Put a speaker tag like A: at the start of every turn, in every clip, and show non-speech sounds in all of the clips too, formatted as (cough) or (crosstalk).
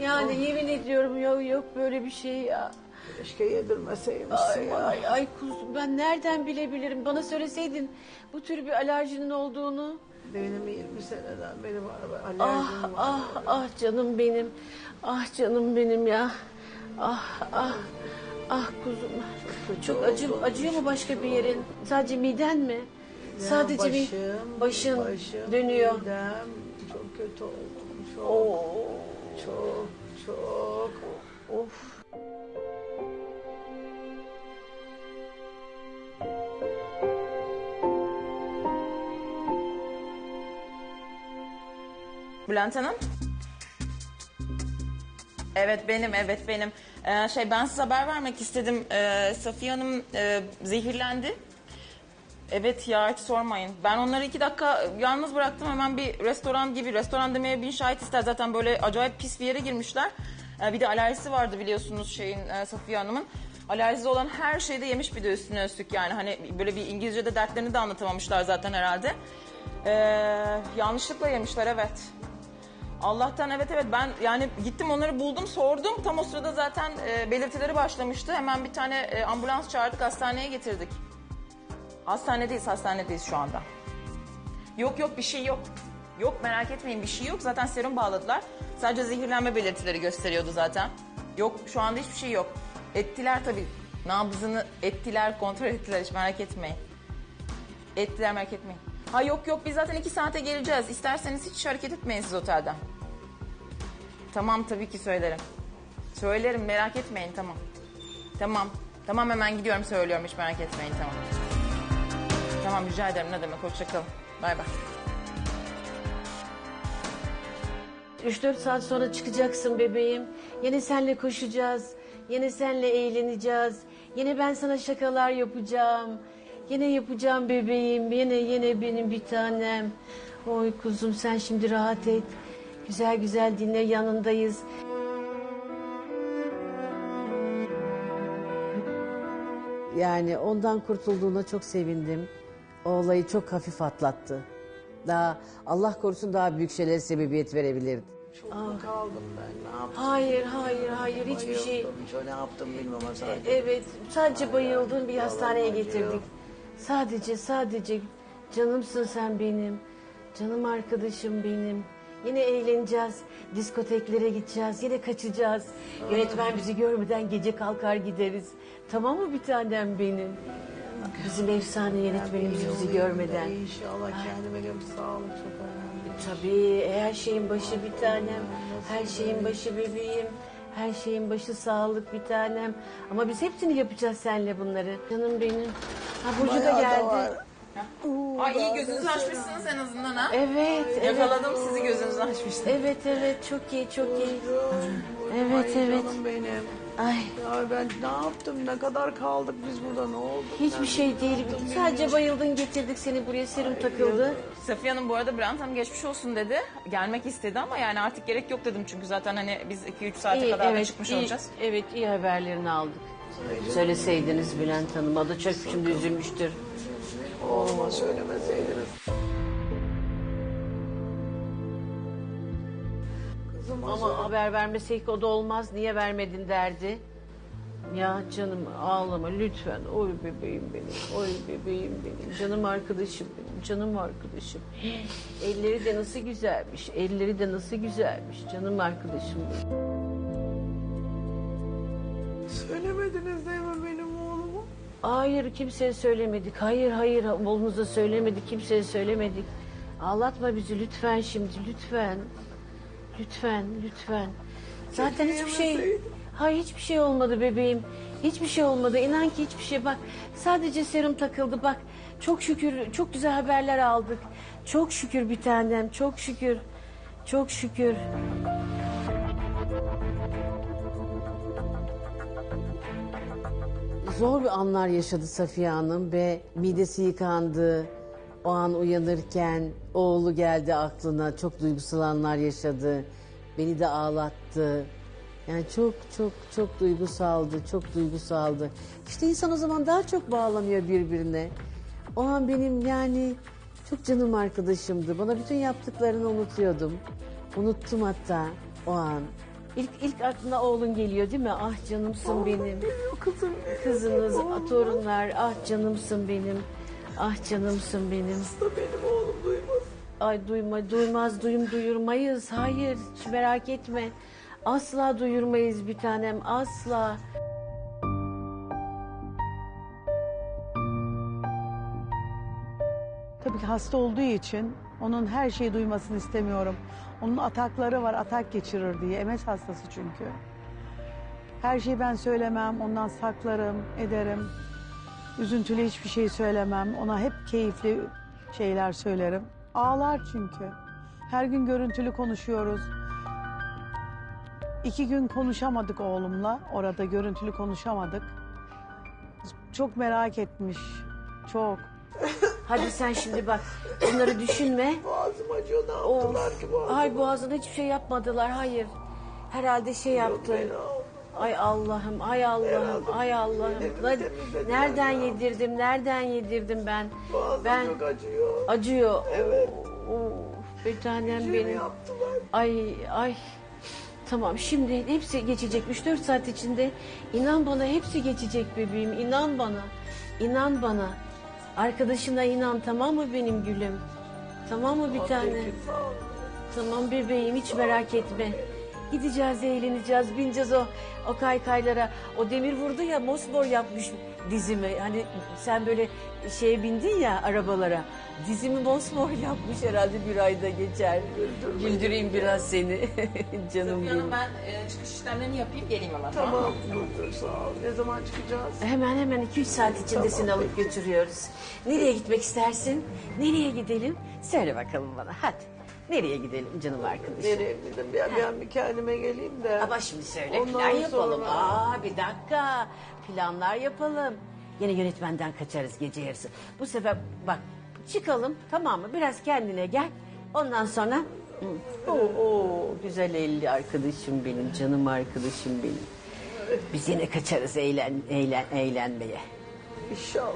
A: Yani yemin ediyorum yok yok böyle bir şey ya.
B: Keşke yedirmeseymişsin
A: Ay,
B: ya.
A: ay, ay kuzum ben nereden bilebilirim? Bana söyleseydin bu tür bir alerjinin olduğunu.
B: Benim 20 seneden benim araba alerjim
A: Ah
B: var.
A: ah ah canım benim. Ah canım benim ya. Ah ah ah kuzum. Çok acı acıyor mu başka bir yerin? Sadece miden mi? Sadece bir
B: başım,
A: başın
B: başım,
A: dönüyor.
B: midem çok kötü. Çok,
A: Oo,
C: Bülent Hanım. Evet benim, evet benim. Ee, şey ben size haber vermek istedim. Ee, Safiye Hanım e, zehirlendi. Evet ya hiç sormayın. Ben onları iki dakika yalnız bıraktım. Hemen bir restoran gibi, restoran demeye bin şahit ister. Zaten böyle acayip pis bir yere girmişler. Ee, bir de alerjisi vardı biliyorsunuz şeyin e, Safiye Hanım'ın. Alerjisi olan her şeyi de yemiş bir de üstüne üstlük yani. Hani böyle bir İngilizce'de dertlerini de anlatamamışlar zaten herhalde. Ee, yanlışlıkla yemişler evet. Allah'tan evet evet ben yani gittim onları buldum sordum. Tam o sırada zaten e, belirtileri başlamıştı. Hemen bir tane e, ambulans çağırdık hastaneye getirdik. Hastanedeyiz hastanedeyiz şu anda. Yok yok bir şey yok. Yok merak etmeyin bir şey yok. Zaten serum bağladılar. Sadece zehirlenme belirtileri gösteriyordu zaten. Yok şu anda hiçbir şey yok. Ettiler tabii. Nabzını ettiler, kontrol ettiler hiç merak etmeyin. Ettiler merak etmeyin. Ha yok yok biz zaten iki saate geleceğiz. İsterseniz hiç hareket etmeyin siz otelden. Tamam tabii ki söylerim. Söylerim merak etmeyin tamam. Tamam. Tamam hemen gidiyorum söylüyorum hiç merak etmeyin tamam. Tamam rica ederim ne demek hoşçakalın. Bay bay.
A: 3-4 saat sonra çıkacaksın bebeğim. Yine senle koşacağız. Yine senle eğleneceğiz. Yine ben sana şakalar yapacağım. Yine yapacağım bebeğim. Yine yine benim bir tanem. Oy kuzum sen şimdi rahat et. Güzel güzel dinle yanındayız. Yani ondan kurtulduğuna çok sevindim. O olayı çok hafif atlattı. Daha Allah korusun daha büyük şeylere sebebiyet verebilirdi.
B: Çok mu kaldım ben? Ne yaptım?
A: Hayır, hayır, hayır. Hiçbir şey.
B: Bayıldım. Hiç ne yaptım bilmem ama sadece.
A: Evet, sadece bayıldın bir hastaneye getirdik. Sadece, sadece canımsın sen benim. Canım arkadaşım benim. Yine eğleneceğiz. Diskoteklere gideceğiz. Yine kaçacağız. Yönetmen bizi görmeden gece kalkar gideriz. Tamam mı bir tanem benim? Bizim efsane yönetmenimiz bizi görmeden.
B: İnşallah kendime göre sağlık çok önemli.
A: Tabii her şeyin başı bir tanem. Her şeyin başı bebeğim. Her şeyin başı sağlık bir tanem. Ama biz hepsini yapacağız seninle bunları. Canım benim. Ha Burcu da
B: Bayağı
A: geldi.
B: var.
C: Ay iyi gözünüzü açmışsınız en azından ha.
A: Evet, evet.
C: Yakaladım sizi gözünüzü açmıştınız.
A: Evet, evet. Çok iyi, çok iyi. Evet,
B: Ay
A: evet.
B: canım benim.
A: Ay,
B: Ya ben ne yaptım? Ne kadar kaldık biz burada? Ne oldu?
A: hiçbir şey değil. Sadece bayıldın getirdik seni buraya. Serum takıldı.
C: Safiye Hanım bu arada Bülent Hanım geçmiş olsun dedi. Gelmek istedi ama yani artık gerek yok dedim çünkü zaten hani biz 2-3 saate
A: İyi,
C: kadar da çıkmış
A: iyi,
C: olacağız.
A: Evet, iyi haberlerini aldık. Söyleseydiniz Bülent Hanım. O da çok şimdi üzülmüştür.
B: Oğluma söylemeseydiniz.
A: Haber vermeseydik o da olmaz. Niye vermedin derdi. Ya canım ağlama lütfen. Oy bebeğim benim. Oy bebeğim benim. Canım arkadaşım benim. Canım arkadaşım. (gasps) Elleri de nasıl güzelmiş. Elleri de nasıl güzelmiş. Canım arkadaşım benim.
B: söylemediniz değil mi benim oğlumu?
A: Hayır kimseye söylemedik. Hayır hayır oğlunuza söylemedik. Kimseye söylemedik. Ağlatma bizi lütfen şimdi lütfen. Lütfen lütfen. Zaten hiçbir şey... Hayır hiçbir şey olmadı bebeğim. Hiçbir şey olmadı. İnan ki hiçbir şey. Bak sadece serum takıldı. Bak çok şükür çok güzel haberler aldık. Çok şükür bir tanem. Çok şükür. Çok şükür. Zor bir anlar yaşadı Safiye Hanım ve midesi yıkandı. O an uyanırken oğlu geldi aklına. Çok duygusal anlar yaşadı. Beni de ağlattı. Yani çok çok çok duygusaldı, çok duygusaldı. İşte insan o zaman daha çok bağlanıyor birbirine. O an benim yani çok canım arkadaşımdı. Bana bütün yaptıklarını unutuyordum. Unuttum hatta o an. İlk, ilk aklına oğlun geliyor değil mi? Ah canımsın benim.
B: Geliyor kızım.
A: Kızınız, torunlar. Ah canımsın benim. Ah canımsın benim.
B: da benim oğlum duymaz.
A: Ay duyma, duymaz, duyum duyurmayız. Hayır, hiç merak etme. Asla duyurmayız bir tanem, asla.
D: Tabii ki hasta olduğu için onun her şeyi duymasını istemiyorum. Onun atakları var, atak geçirir diye. MS hastası çünkü. Her şeyi ben söylemem, ondan saklarım, ederim. Üzüntülü hiçbir şey söylemem. Ona hep keyifli şeyler söylerim. Ağlar çünkü. Her gün görüntülü konuşuyoruz. İki gün konuşamadık oğlumla. Orada görüntülü konuşamadık. Çok merak etmiş. Çok.
A: Hadi sen şimdi bak, bunları düşünme.
B: Boğazım acıyor ne
A: Of.
B: yaptılar ki boğazıma?
A: Ay boğazına hiçbir şey yapmadılar, hayır. Herhalde şey yaptı. Ay Allah'ım, ay Allah'ım,
B: Herhalde
A: ay Allah'ım.
B: elimi
A: Lan
B: temizlediler
A: Nereden
B: ya.
A: yedirdim, nereden yedirdim ben?
B: Boğazım
A: Ben
B: çok acıyor.
A: acıyor.
B: Evet.
A: Of, bir tanem
B: Şey
A: benim.
B: yaptılar.
A: Ay ay. Tamam şimdi hepsi geçecek 3-4 saat içinde. İnan bana hepsi geçecek bebeğim. inan bana. İnan bana. Arkadaşına inan tamam mı benim gülüm? Tamam mı bir tane?
B: Peki, sağ ol.
A: Tamam bebeğim hiç merak etme. Gideceğiz, eğleneceğiz, bineceğiz o o kaykaylara. O demir vurdu ya mosmor yapmış dizimi. Hani sen böyle şeye bindin ya arabalara. Dizimi mosmor yapmış herhalde bir ayda geçer. Güldüreyim biraz seni. (laughs) Canım
C: Safiye
A: benim.
C: Hanım ben e, çıkış işlemlerini yapayım geleyim ama.
B: Tamam dur sağ ol. Ne zaman çıkacağız?
A: Hemen hemen 2-3 saat içinde seni alıp götürüyoruz. Nereye gitmek istersin? Nereye gidelim? Söyle bakalım bana hadi. Nereye gidelim canım arkadaşım?
B: Nereye gidelim? Ben, ben bir kendime geleyim de.
A: Ama şimdi söyle
B: Ondan
A: plan yapalım.
B: sonra-
A: Aa bir dakika. Planlar yapalım. Yine yönetmenden kaçarız gece yarısı. Bu sefer bak çıkalım tamam mı? Biraz kendine gel. Ondan sonra Hı. Oo, oo, güzel elli arkadaşım benim, canım arkadaşım benim. Biz yine kaçarız eğlen, eğlen, eğlenmeye.
B: İnşallah.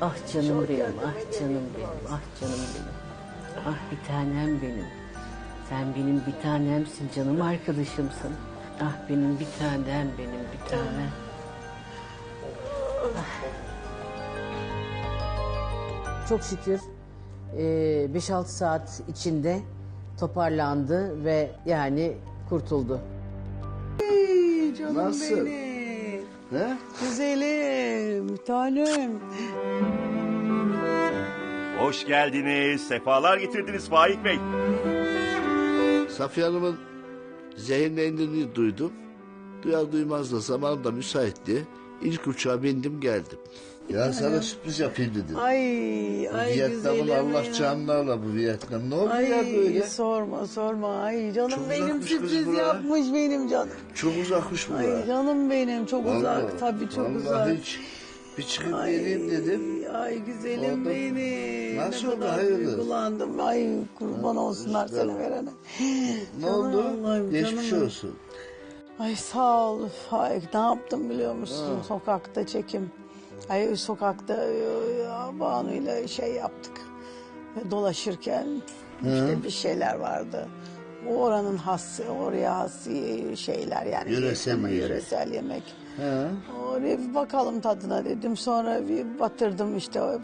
A: Ah canım
B: Çok
A: benim, ah canım benim, ah canım benim. Ah bir tanem benim. Sen benim bir tanemsin, canım arkadaşımsın. Ah benim bir tanem, benim bir tanem. Ah. Çok şükür e, 5-6 saat içinde toparlandı ve yani kurtuldu.
D: Ey canım
E: Nasıl?
D: benim.
E: Ne?
D: Güzelim, tanem.
F: Hoş geldiniz. Sefalar getirdiniz Faik Bey.
E: Safiye Hanım'ın zehirlendiğini duydum. Duyar duymaz da zamanım da müsaitti. İlk uçağa bindim geldim. Ya sana sürpriz yapayım dedim.
D: Ay,
E: Bu
D: ay
E: Vietnam'ın
D: güzelim
E: Allah
D: ya.
E: canlarla bu Vietnam. Ne oldu
D: Ay
E: ya böyle?
D: sorma sorma. Ay canım
E: Çok
D: benim
E: uzakmış kız
D: sürpriz
E: bura.
D: yapmış benim canım.
E: Çok uzakmış bu.
D: Ay canım benim çok uzak tabii çok
E: vallahi
D: uzak.
E: hiç bir çıkıp geleyim dedim.
D: Ay güzelim
E: Orada-
D: benim.
E: Nasıl
D: ne
E: oldu, hayırdır?
D: duygulandım. Ay kurban olsunlar
E: güzel.
D: seni verene.
E: Ne
D: Canım
E: oldu?
D: Allah'ım,
E: Geçmiş
D: canım.
E: olsun.
D: Ay sağ ol Faik ne yaptım biliyor musun sokakta çekim. Ay sokakta e, Banu ile şey yaptık. Ve dolaşırken işte bir şeyler vardı. O oranın hası, oraya has şeyler yani.
E: Yöresel yiyecek.
D: Yöresel yemek. Oraya bir bakalım tadına dedim. Sonra bir batırdım işte o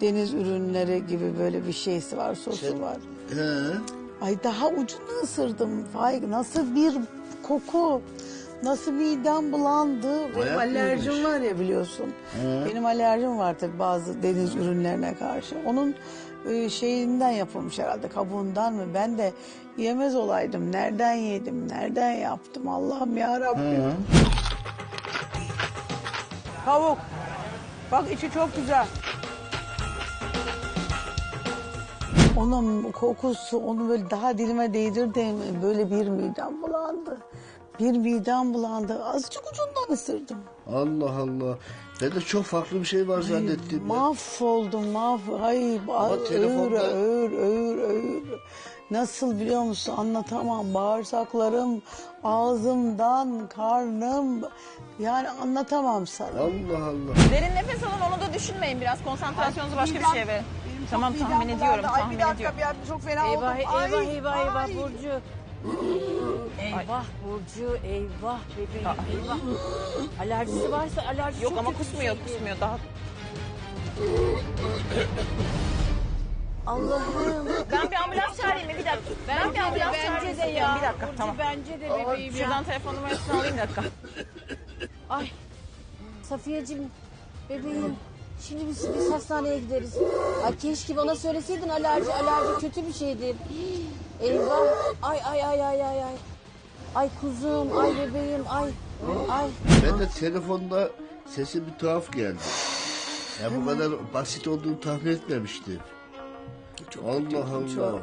D: deniz ürünleri gibi böyle bir şeysi var, sosu
E: Şey-
D: var.
E: He.
D: Ay daha ucunu ısırdım. Faik nasıl bir koku. Nasıl midem bulandı. Benim
E: Bayağı
D: alerjim
E: iyiymiş.
D: var ya biliyorsun. Benim alerjim var tabii bazı deniz ürünlerine karşı. Onun e, şeyinden yapılmış herhalde kabuğundan mı? Ben de yemez olaydım. Nereden yedim? Nereden yaptım? Allah'ım ya Rabbim. Tavuk. Bak içi çok güzel. Onun kokusu onu böyle daha dilime değdirdim. Böyle bir midem bulandı. Bir midem bulandı. Azıcık ucundan ısırdım.
E: Allah Allah. Ben de çok farklı bir şey var zannettim. ya.
D: Mahvoldum mahv. Ay ağır
E: telefonda-
D: ağır ağır ağır. Nasıl biliyor musun anlatamam. Bağırsaklarım, ağzımdan, karnım. Yani anlatamam sana.
E: Allah Allah.
C: Derin nefes alın onu da düşünmeyin biraz konsantrasyonunuzu başka bir şeye verin. Tamam tahmin ediyorum tahmin ediyorum.
D: bir çok fena
A: Eyvah
D: oldum.
A: eyvah
D: Ay,
A: eyvah eyvah
D: ay.
A: Burcu.
G: Eyvah Burcu, eyvah bebeğim, eyvah. Alerjisi varsa alerji
C: Yok
G: çok
C: ama
G: kötü
C: kusmuyor kusmuyor daha.
G: Allah'ım.
C: Ben bir ambulans çağırayım mı? Bir dakika. Ben, bir ambulans çağırayım
G: bence de ya.
C: Bir dakika
G: Burcu
C: tamam.
G: bence de bebeğim ya.
C: Şuradan telefon numarasını alayım bir dakika.
G: Ay. Safiyeciğim, bebeğim. Şimdi biz, biz hastaneye gideriz. Ay keşke bana söyleseydin alerji, alerji kötü bir şeydir. Eyvah. Ay ay ay ay ay ay. Ay kuzum, ay bebeğim, ay. Ay.
E: Ben de telefonda sesi bir tuhaf geldi. Ya bu kadar basit olduğunu tahmin etmemiştim. Allah Allah.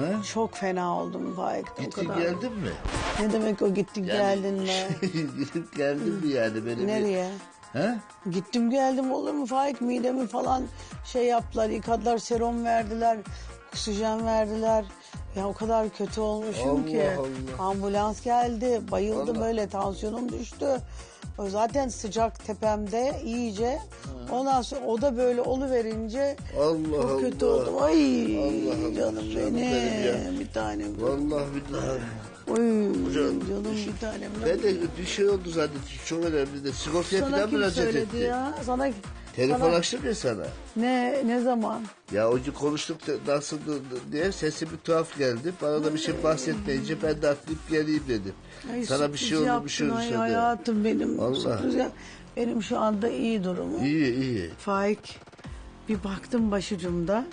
E: Ne?
D: Çok fena oldum Faik. O
E: Gittin
D: kadar.
E: geldin mi?
D: Ne demek o gittin geldin mi? (laughs)
E: Gidip geldin mi yani? Böyle bir-
D: Nereye?
E: He?
D: Gittim geldim olur mu Faik midemi falan şey yaptılar yıkadılar serum verdiler oksijen verdiler. Ya o kadar kötü olmuşum
E: Allah
D: ki.
E: Allah.
D: Ambulans geldi bayıldım
E: Allah.
D: öyle tansiyonum düştü. O zaten sıcak tepemde iyice. Ondan sonra o da böyle oluverince
E: Allah
D: çok kötü
E: Allah.
D: oldum. Ay
E: Allah Allah,
D: canım
E: canım
D: benim,
E: benim
D: bir tanem.
E: Vallahi billahi.
D: Oy
E: Canım.
D: canım bir tanem.
E: Ben de bir şey oldu zannettim. Çok önemli de. Sigortaya
D: Sana
E: falan
D: kim
E: müracaat
D: söyledi
E: etti.
D: ya? Sana
E: Telefon
D: sana-
E: açtım ya sana.
D: ne ne zaman?
E: Ya o gün konuştuk da nasıl diye sesi bir tuhaf geldi. Bana da bir şey bahsetmeyince ben de atlayıp geleyim dedim.
D: Ay,
E: sana bir şey oldu bir şey
D: yaptın
E: oldu
D: ay
E: sana.
D: hayatım benim. Sürpriz yap- Benim şu anda iyi durumum.
E: İyi iyi.
D: Faik bir baktım başucumda.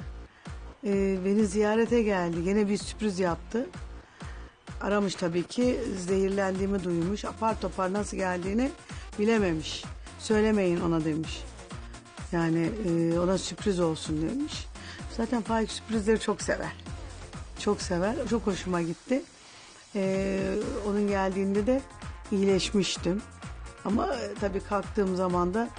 D: Ee, beni ziyarete geldi. Gene bir sürpriz yaptı. Aramış tabii ki zehirlendiğimi duymuş. Apar topar nasıl geldiğini bilememiş. Söylemeyin ona demiş. Yani e, ona sürpriz olsun demiş. Zaten Faik sürprizleri çok sever. Çok sever. Çok hoşuma gitti. Ee, onun geldiğinde de iyileşmiştim. Ama e, tabii kalktığım zaman da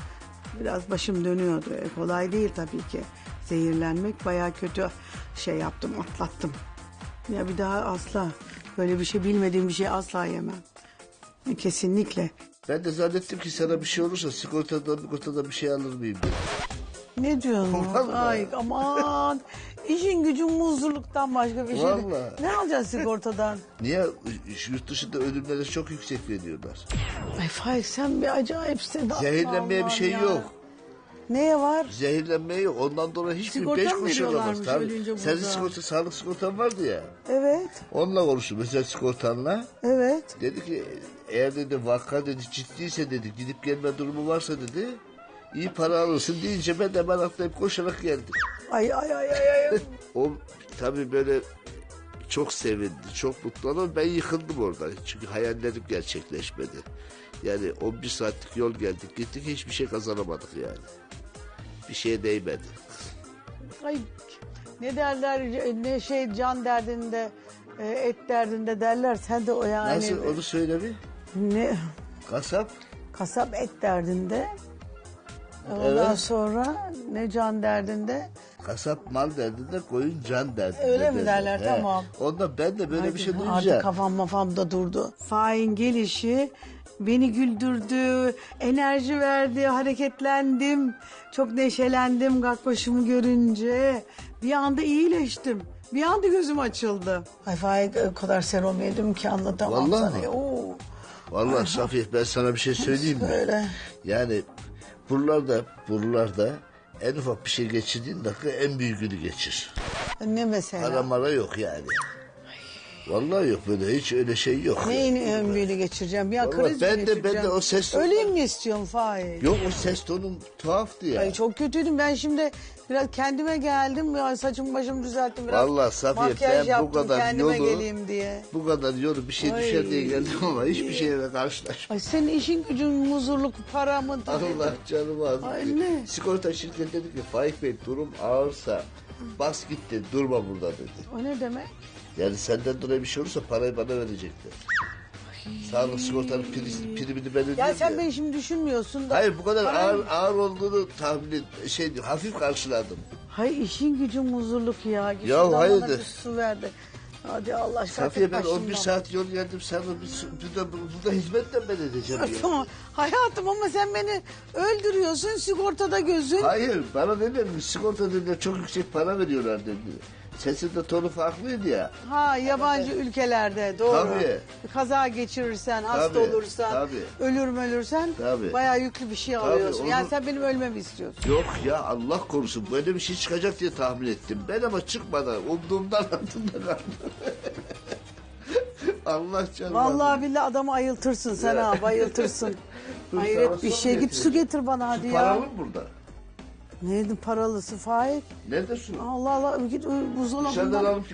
D: biraz başım dönüyordu. E, kolay değil tabii ki. Zehirlenmek bayağı kötü şey yaptım, atlattım. Ya bir daha asla böyle bir şey bilmediğim bir şey asla yemem. E, Kesinlikle.
E: Ben de zannettim ki sana bir şey olursa sigortadan sigortadan bir şey alır mıyım dedim.
D: Ne diyorsun?
E: Vallahi.
D: Ay aman. İşin gücün muzluluktan başka bir şey. değil.
E: Vallahi.
D: Ne alacaksın sigortadan?
E: Niye? Yurt dışında ölümlere çok yüksek veriyorlar.
D: Ay Faik sen bir acayipsin.
E: Zehirlenmeye bir şey yok.
D: Neye var?
E: Zehirlenmeye yok. Ondan dolayı hiçbir
D: Sigorta
E: beş
D: mı
E: kuruş alamaz.
D: veriyorlarmış
E: Tabii.
D: ölünce
E: Senin
D: burada?
E: sigorta, sağlık sigortan vardı ya.
D: Evet,
E: Onunla konuştum mesela sigortanla.
D: evet.
E: Dedi ki eğer dedi vaka dedi ciddiyse dedi gidip gelme durumu varsa dedi iyi para alırsın deyince ben de hemen atlayıp koşarak geldim.
D: Ay ay ay ay ay. (laughs)
E: O tabii böyle çok sevindi, çok mutlu ama ben yıkıldım orada. Çünkü hayallerim gerçekleşmedi. Yani 11 saatlik yol geldik gittik hiçbir şey kazanamadık yani. Bir şeye değmedi.
D: Ay ne derler ne şey can derdinde e, et derdinde derler sen de o yani
E: Nasıl onu söyle bir.
D: ne
E: Kasap
D: kasap et derdinde ondan
E: Evet.
D: sonra ne can derdinde
E: kasap mal derdinde koyun can derdinde.
D: Öyle mi derler? Tamam.
E: Ondan ben de böyle bir şey duyunca.
D: Artık kafam mafam da durdu. Fahin gelişi beni güldürdü, enerji verdi, hareketlendim. Çok neşelendim Gakbaşımı görünce. Bir anda iyileştim. Bir anda gözüm açıldı. Ay Faik o kadar serum yedim ki anlatamam
E: Vallahi
D: sana.
E: mi?
D: Oo.
E: Vallahi Safiye ben sana bir şey söyleyeyim mi?
D: Söyle.
E: Yani buralarda buralarda en ufak bir şey geçirdiğin dakika en büyüğünü geçir.
D: Ne mesela?
E: Para mara yok yani. Vallahi yok böyle hiç öyle şey yok.
D: Neyin ön büyüğünü geçireceğim? Ya
E: Vallahi
D: kriz mi
E: ben de- ben de o ses-
D: Öleyim mi istiyorsun Faik?
E: Yok o ses tonun tuhaftı ya.
D: Ay çok kötüydüm. Ben şimdi biraz kendime geldim. Ya saçımı başımı düzelttim biraz.
E: Vallahi Safiye,
D: Makyaj
E: ben bu
D: yaptım
E: kadar
D: kendime
E: yolu-
D: geleyim diye.
E: Bu kadar yolu bir şey
D: Ay.
E: düşer diye geldim ama hiçbir şeyle karşılaşmadım.
D: Ay senin işin gücün muzurluk para mı?
E: Allah canımı aldı.
D: Ay ne?
E: Sigorta şirketi dedi ki Faik Bey durum ağırsa bas git dedi durma burada dedi.
D: O ne demek?
E: Yani senden dolayı bir şey olursa parayı bana verecekler. Sağlık sigortanın pri- primini ben
D: Ya sen
E: ya.
D: beni şimdi düşünmüyorsun da.
E: Hayır bu kadar
D: Para-
E: ağır, ağır olduğunu tahmin et, şey hafif karşıladım.
D: Hay işin gücün muzurluk ya. Git
E: Ya
D: şuradan bana
E: hayırdır?
D: bir su ver de. Hadi Allah aşkına.
E: Safiye ben
D: tek
E: 11
D: başımdan.
E: saat yol geldim sana bir, su- burada, burada hizmetle ben edeceğim ya. (laughs)
D: Tamam. Hayatım ama sen beni öldürüyorsun sigortada gözün.
E: Hayır bana ne demiş sigorta dediler çok yüksek para veriyorlar dedi. Sesin de tonu farklıydı ya.
D: Ha yabancı ülkelerde doğru.
E: Tabii.
D: Kaza geçirirsen, hasta
E: Tabii,
D: olursan,
E: tabii.
D: ölür mü ölürsen
E: Tabii.
D: bayağı yüklü bir şey alıyorsun.
E: onu-
D: Yani sen benim ölmemi istiyorsun.
E: Yok ya Allah korusun böyle bir şey çıkacak diye tahmin ettim. Ben ama çıkmadan umduğumdan altında (laughs) kaldım. Allah canım.
D: Vallahi billahi adamı ayıltırsın sen ha bayıltırsın. (laughs)
E: Dur,
D: Hayret
E: sana
D: bir
E: su
D: şey git
E: getireyim.
D: su getir bana hadi ya.
E: Paralı mı burada?
D: Neydi paralısı Faik?
E: Nerede su?
D: Allah Allah git
E: Dışarıdan
D: buzdolabından.
E: alıp